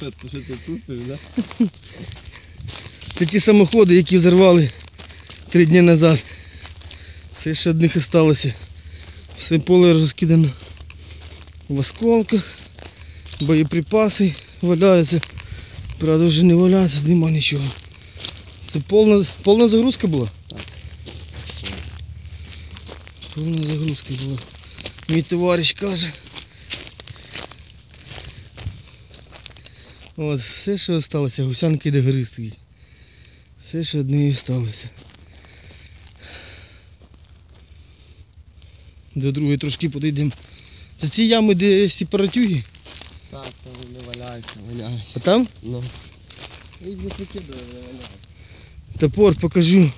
Що ти що ти тупиш, да? Це ті самоходи, які взорвали три дні назад. Все ще одних осталося. Все поле розкидано в осколках, боєприпаси валяються. Правда вже не валяється, нема нічого. Це повна, повна загрузка була? Так. Повна загрузка була. Мій товариш каже. От, Все, що залишилося, гусянки де гри. Все що одне і залишилося. До другої трошки підійдемо. Це ці ями, де сепаратюги? Так, там вони валяються, валяються. А там? Ну. Їх не покидує, вони валяються. Топор покажу.